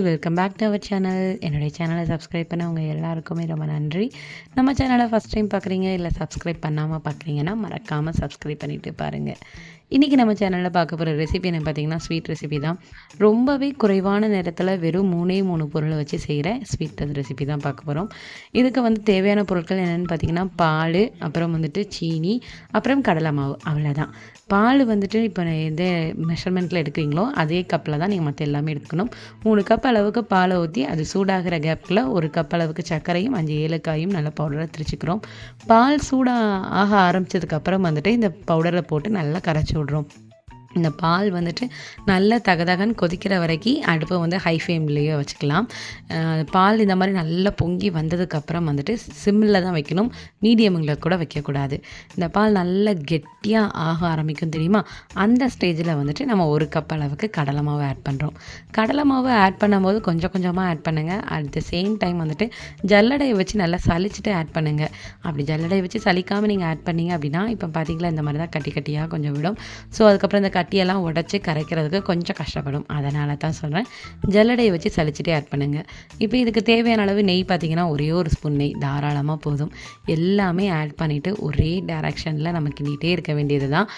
Welcome back to our channel என்னுடைய சேனலை subscribe பண்ணவங்க எல்லாருக்குமே ரொம்ப நன்றி. நம்ம சேனலை ஃபஸ்ட் டைம் பார்க்குறீங்க இல்லை சப்ஸ்கிரைப் பண்ணாமல் பார்க்குறீங்கன்னா மறக்காமல் சப்ஸ்கிரைப் பண்ணிவிட்டு பாருங்கள் இன்றைக்கி நம்ம சேனலில் பார்க்க போகிற ரெசிபி என்ன பார்த்தீங்கன்னா ஸ்வீட் ரெசிபி தான். ரொம்பவே குறைவான நேரத்தில் வெறும் மூணே மூணு பொருளை வச்சு செய்கிற ஸ்வீட் ரெசிபி தான் பார்க்க போகிறோம் இதுக்கு வந்து தேவையான பொருட்கள் என்னென்னு பார்த்தீங்கன்னா பால் அப்புறம் வந்துட்டு சீனி அப்புறம் கடலை மாவு அவ்வளோதான் பால் வந்துட்டு இப்போ எந்த மெஷர்மெண்ட்டில் எடுக்கிறீங்களோ அதே கப்பில் தான் நீங்கள் மற்ற எல்லாமே எடுத்துக்கணும். மூணு கப் அளவுக்கு பாலை ஊற்றி அது சூடாகிற கேப்பில் ஒரு கப் அளவுக்கு சர்க்கரையும் அஞ்சு ஏலக்காயும் நல்லா பவுடரை திரிச்சுக்கிறோம். பால் சூடாக ஆக ஆரம்பித்ததுக்கப்புறம் வந்துட்டு இந்த பவுடரை போட்டு நல்லா கரைச்சி விட்றோம் இந்த பால் வந்துட்டு நல்ல தகதகன்னு கொதிக்கிற வரைக்கும் அடுப்பை வந்து ஹை ஃப்ளேம்லேயே வச்சுக்கலாம். பால் இந்த மாதிரி நல்லா பொங்கி வந்ததுக்கப்புறம் வந்துட்டு சிம்மில் தான் வைக்கணும். மீடியமில் கூட வைக்கக்கூடாது. இந்த பால் நல்லா கெட்டியாக ஆக ஆரம்பிக்கும் தெரியுமா? அந்த ஸ்டேஜில் வந்துட்டு நம்ம ஒரு கப் அளவுக்கு கடலை மாவு ஆட் பண்ணுறோம் கடலை மாவு ஆட் பண்ணும்போது கொஞ்சம் கொஞ்சமாக ஆட் பண்ணுங்கள் அட் த சேம் டைம் வந்துட்டு ஜல்லடையை வச்சு நல்லா சலிச்சுட்டு ஆட் பண்ணுங்கள் அப்படி ஜல்லடையை வச்சு சலிக்காமல் நீங்கள் ஆட் பண்ணீங்க அப்படின்னா இப்போ பார்த்தீங்களா இந்த மாதிரி தான் கட்டி கட்டியாக கொஞ்சம் விடும். ஸோ அதுக்கப்புறம் இந்த கட்டியெல்லாம் உடச்சி கரைக்கிறதுக்கு கொஞ்சம் கஷ்டப்படும். அதனால தான் சொல்கிறேன் ஜல்லடையை வச்சு சளிச்சிட்டே ஆட் பண்ணுங்கள் இப்போ இதுக்கு தேவையான அளவு நெய் பார்த்திங்கன்னா ஒரே ஒரு ஸ்பூன் நெய். தாராளமாக போதும். எல்லாமே ஆட் பண்ணிவிட்டு ஒரே டேரெக்ஷனில் நம்ம கிண்டிகிட்டே இருக்க வேண்டியது தான்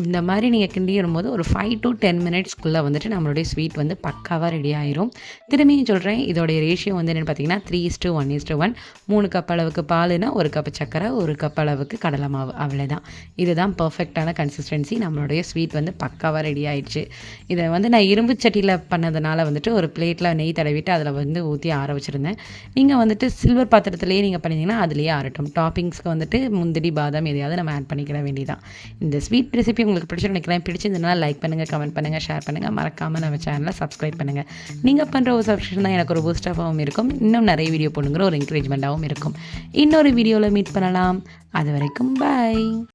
இந்த மாதிரி நீங்கள் கிண்டிடும் போது ஒரு ஃபைவ் டு டென் மினிட்ஸ்க்குள்ளே வந்துட்டு நம்மளுடைய ஸ்வீட் வந்து பக்காவாக ரெடி ஆயிரும். திரும்பியும் சொல்கிறேன் இதோடைய ரேஷியோ வந்து என்னென்னு பார்த்தீங்கன்னா three is to one is to one மூணு கப் அளவுக்கு பாலுனா ஒரு கப் சக்கரை ஒரு கப் அளவுக்கு கடலை மாவு. அவ்வளோதான் இதுதான் பர்ஃபெக்டான கன்சிஸ்டன்சி நம்மளுடைய ஸ்வீட் வந்து பக்காவாக ரெடி ஆயிடுச்சு. இதை வந்து நான் இரும்பு சட்டியில் பண்ணதுனால வந்துட்டு ஒரு பிளேட்டில் நெய் தடவிட்டு அதில் வந்து ஊற்றி ஆற வச்சுருந்தேன். நீங்கள் வந்துட்டு சில்வர் பாத்திரத்துலேயே நீங்கள் பண்ணிங்கன்னா அதுலேயே ஆறட்டும். டாப்பிங்ஸ்க்கு வந்துட்டு முந்திரி பாதாம் எதையாவது நம்ம ஆட் பண்ணிக்கிற வேண்டியதான் இந்த ஸ்வீட் ரெசிபி உங்களுக்கு பிடிச்சி நினைக்கிறேன். பிடிச்சிருந்தனால லைக் பண்ணுங்கள் கமெண்ட் பண்ணுங்கள் ஷேர் பண்ணுங்கள் மறக்காமல் நம்ம சேனலை சப்ஸ்கிரைப் பண்ணுங்கள் நீங்கள் பண்ணுற ஒரு சப்ஸ்கிரிப்ஷன் தான் எனக்கு ஒரு பூஸ்டாகவும் இருக்கும். இன்னும் நிறைய வீடியோ போடுங்கிற ஒரு என்கரேஜ்மெண்ட்டாகவும் இருக்கும். இன்னொரு வீடியோவில் மீட் பண்ணலாம். அது வரைக்கும் பாய்